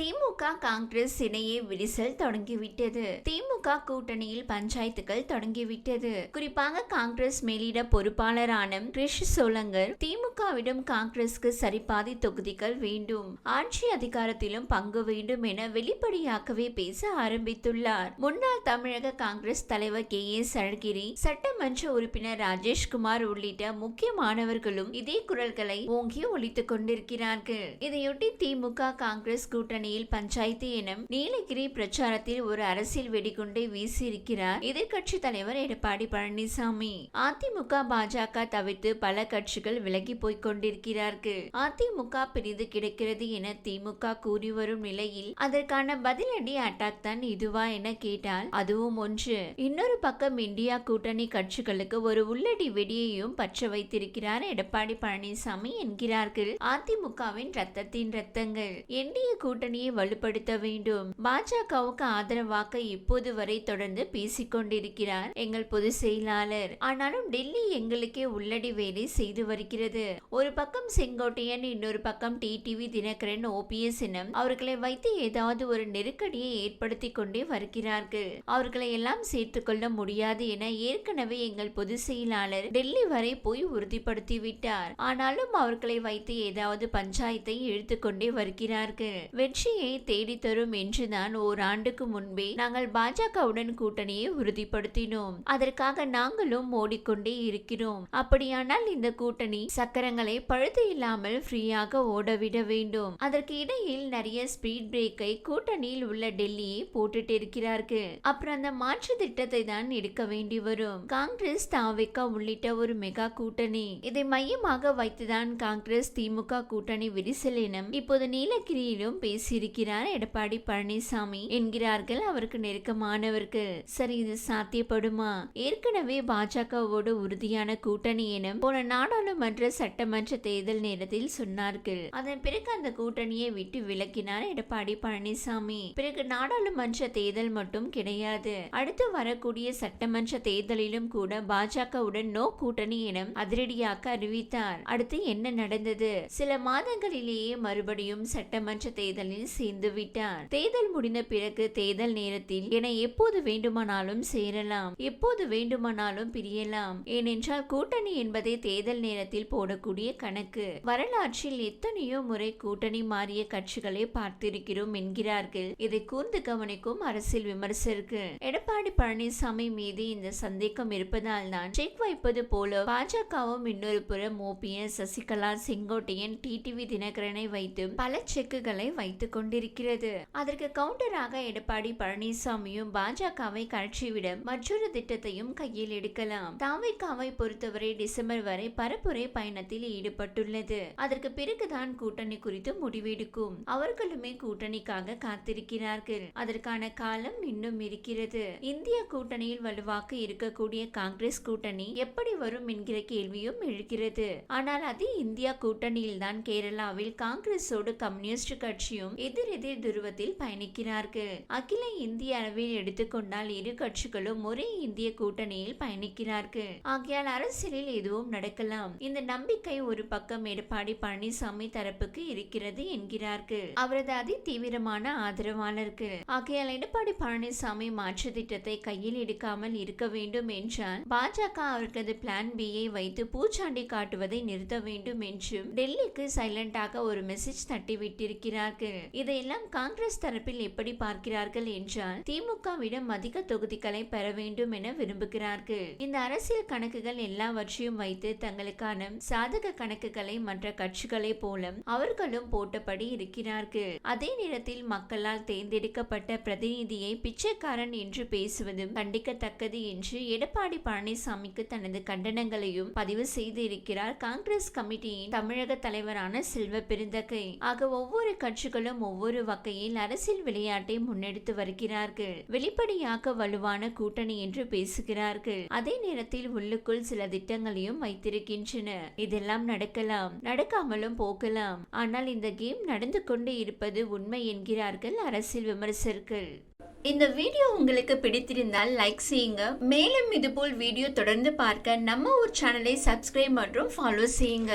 திமுக காங்கிரஸ் இணையே விரிசல் தொடங்கிவிட்டது. திமுக கூட்டணியில் பஞ்சாயத்துகள் தொடங்கிவிட்டது. குறிப்பாக காங்கிரஸ் மேலிட பொறுப்பாளரான கிரிஷ் சோலங்கர் திமுகவிடம் காங்கிரஸ்க்கு சரிபாதி தொகுதிகள் வேண்டும். ஆட்சி அதிகாரத்திலும் பங்கு வேண்டும் என வெளிப்படையாகவே பேச ஆரம்பித்துள்ளார். முன்னாள் தமிழக காங்கிரஸ் தலைவர் கே. எஸ் அழகிரி சட்டமன்ற உறுப்பினர் ராஜேஷ்குமார் உள்ளிட்ட முக்கியமானவர்களும் இதே குரல்களை ஓங்கி ஒழித்துக் கொண்டிருக்கிறார்கள். இதையொட்டி திமுக காங்கிரஸ் கூட்டணி கூட்டணியில் பஞ்சாயத்து எனும் நீலகிரி பிரச்சாரத்தில் ஒரு அரசியல் வெடிகுண்டை வீசியிருக்கிறார். எதிர்கட்சி தலைவர் எடப்பாடி பழனிசாமி. அதிமுக பாஜக தவிர்த்து பல கட்சிகள் விலகி போய்க் கொண்டிருக்கிறார்கள். அதிமுக பிரிந்து கிடக்கிறது என திமுக கூறி வரும் நிலையில் அதற்கான பதிலடி அட்டாக் தான் இதுவா என கேட்டால் அதுவும் ஒன்று. இன்னொரு பக்கம் இந்தியா கூட்டணி கட்சிகளுக்கு ஒரு உள்ளடி வெடியையும் பற்ற வைத்திருக்கிறார் எடப்பாடி பழனிசாமி என்கிறார்கள். அதிமுகவின் ரத்தத்தின் ரத்தங்கள். என்டிஏ கூட்டணியை வலுப்படுத்த வேண்டும். பாஜகவுக்கு ஆதரவாக இப்போது வரை தொடர்ந்து பேசிக் கொண்டிருக்கிறார் எங்கள் பொதுச் செயலாளர். ஆனாலும் டெல்லி எங்களுக்கே உள்ளடி வேலை செய்து வருகிறது. ஒரு பக்கம் செங்கோட்டையன் இன்னொரு பக்கம் டிடிவி தினகரன் ஓபிஎஸ் எனும் அவர்களை வைத்து ஏதாவது ஒரு நெருக்கடியை ஏற்படுத்தி கொண்டே வருகிறார்கள். அவர்களை எல்லாம் சேர்த்துக் கொள்ள முடியாது என ஏற்கனவே எங்கள் பொதுச் செயலாளர் டெல்லி வரை போய் உறுதிப்படுத்தி விட்டார். ஆனாலும் அவர்களை வைத்து ஏதாவது பஞ்சாயத்தை இழுத்துக்கொண்டே வருகிறார்கள். வெற்றி வெற்றியை தேடித்தரும் என்றுதான் ஓராண்டுக்கு முன்பே நாங்கள் பாஜகவுடன் கூட்டணியை உறுதிப்படுத்தினோம். அதற்காக நாங்களும் ஓடிக்கொண்டே இருக்கிறோம். அப்படியானால் இந்த கூட்டணி சக்கரங்களை பழுது இல்லாமல் ஃப்ரீயாக ஓடவிட வேண்டும். அதற்கு இடையில் நிறைய ஸ்பீட் பிரேக்கை கூட்டணியில் உள்ள டெல்லியை போட்டுட்டு இருக்கிறார்கள் அப்புறம் அந்த மாற்று திட்டத்தை தான் எடுக்க வேண்டி வரும். காங்கிரஸ் தாவிகா உள்ளிட்ட ஒரு மெகா கூட்டணி. இதை மையமாக வைத்துதான் காங்கிரஸ் திமுக கூட்டணி விரிசல் எனும் இப்போது நீலகிரியிலும் பேசி பேசியிருக்கிறார் எடப்பாடி பழனிசாமி என்கிறார்கள் அவருக்கு நெருக்கமானவர்கள் சரி இது சாத்தியப்படுமா? ஏற்கனவே பாஜகவோடு உறுதியான கூட்டணி எனும் போன நாடாளுமன்ற சட்டமன்ற தேர்தல் நேரத்தில் சொன்னார்கள். அதன் பிறகு அந்த கூட்டணியை விட்டு விலக்கினார் எடப்பாடி பழனிசாமி. பிறகு நாடாளுமன்ற தேர்தல் மட்டும் கிடையாது. அடுத்து வரக்கூடிய சட்டமன்ற தேர்தலிலும் கூட பாஜகவுடன் நோ கூட்டணி என அதிரடியாக அறிவித்தார். அடுத்து என்ன நடந்தது? சில மாதங்களிலேயே மறுபடியும் சட்டமன்ற தேர்தலில் சேர்ந்து விட்டார். தேர்தல் முடிந்த பிறகு தேர்தல் நேரத்தில் என எப்போது வேண்டுமானாலும் சேரலாம். எப்போது வேண்டுமானாலும் பிரியலாம். ஏனென்றால் கூட்டணி என்பதே தேர்தல் நேரத்தில் போடக்கூடிய கணக்கு. வரலாற்றில் எத்தனையோ முறை கூட்டணி மாறிய கட்சிகளை பார்த்திருக்கிறோம் என்கிறார்கள். இதை கூர்ந்து கவனிக்கும் அரசியல் விமர்சகர்கள் எடப்பாடி பழனிசாமி மீது இந்த சந்தேகம் இருப்பதால் தான் செக் வைப்பது போல பாஜகவும் இன்னொரு புறம் ஓபிஎஸ் சசிகலா செங்கோட்டையன் டிடிவி தினகரனை வைத்து பல செக்குகளை வைத்து வைத்துக் கொண்டிருக்கிறது. அதற்கு கவுண்டராக எடப்பாடி பழனிசாமியும் பாஜகவை கட்சிவிட மற்றொரு திட்டத்தையும் கையில் எடுக்கலாம். தாவைக்காவை பொறுத்தவரை டிசம்பர் வரை பரப்புரை பயணத்தில் ஈடுபட்டுள்ளது. அதற்கு பிறகுதான் கூட்டணி குறித்து முடிவெடுக்கும். அவர்களுமே கூட்டணிக்காக காத்திருக்கிறார்கள். அதற்கான காலம் இன்னும் இருக்கிறது. இந்திய கூட்டணியில் வலுவாக இருக்கக்கூடிய காங்கிரஸ் கூட்டணி எப்படி வரும் என்கிற கேள்வியும் எழுகிறது. ஆனால் அது இந்தியா கூட்டணியில் தான் கேரளாவில் காங்கிரஸோடு கம்யூனிஸ்ட் கட்சியும் எதிரெதிர் துருவத்தில் பயணிக்கிறார்கள். அகில இந்திய அளவில் எடுத்துக்கொண்டால் இரு கட்சிகளும் ஒரே இந்திய கூட்டணியில் பயணிக்கிறார்கள். ஆகையால் அரசியலில் எதுவும் நடக்கலாம். இந்த நம்பிக்கை ஒரு பக்கம் எடப்பாடி பழனிசாமி தரப்புக்கு இருக்கிறது என்கிறார்கள். அவரது அதி தீவிரமான ஆதரவாளர்கள். ஆகையால் எடப்பாடி பழனிசாமி மாற்று திட்டத்தை கையில் எடுக்காமல் இருக்க வேண்டும் என்றால் பாஜக அவர்களது பிளான் பியை வைத்து பூச்சாண்டி காட்டுவதை நிறுத்த வேண்டும் என்றும் டெல்லிக்கு சைலண்டாக ஒரு மெசேஜ் தட்டிவிட்டிருக்கிறார்கள். இதையெல்லாம் காங்கிரஸ் தரப்பில் எப்படி பார்க்கிறார்கள் என்றால் திமுகவிடம் அதிக தொகுதிகளை பெற வேண்டும் என விரும்புகிறார்கள். இந்த அரசியல் கணக்குகள் எல்லாவற்றையும் வைத்து தங்களுக்கான சாதக கணக்குகளை மற்ற கட்சிகளை போல அவர்களும் போட்டபடி இருக்கிறார்கள். அதே நேரத்தில் மக்களால் தேர்ந்தெடுக்கப்பட்ட பிரதிநிதியை பிச்சைக்காரன் என்று பேசுவதும் கண்டிக்கத்தக்கது என்று எடப்பாடி பழனிசாமிக்கு தனது கண்டனங்களையும் பதிவு செய்து இருக்கிறார் காங்கிரஸ் கமிட்டியின் தமிழக தலைவரான செல்வ பெருந்தகை. ஆக ஒவ்வொரு கட்சிகளும் ஒவ்வொரு வகையில் அரசியல் விளையாட்டை முன்னெடுத்து வருகிறார்கள். வெளிப்படையாக வலுவான கூட்டணி என்று பேசுகிறார்கள். அதே நேரத்தில் உள்ளுக்குள் சில திட்டங்களையும் வைத்திருக்கின்றன. இதெல்லாம் நடக்கலாம். நடக்காமலும் போகலாம். ஆனால் இந்த கேம் நடந்து கொண்டு இருப்பது உண்மை என்கிறார்கள் அரசியல் விமர்சகர்கள். இந்த வீடியோ உங்களுக்கு பிடித்திருந்தால் லைக் செய்யுங்க. மேலும் இதுபோல் வீடியோ தொடர்ந்து பார்க்க நம்ம ஒரு சேனலை சப்ஸ்கிரைப் மற்றும் ஃபாலோ செய்யுங்க.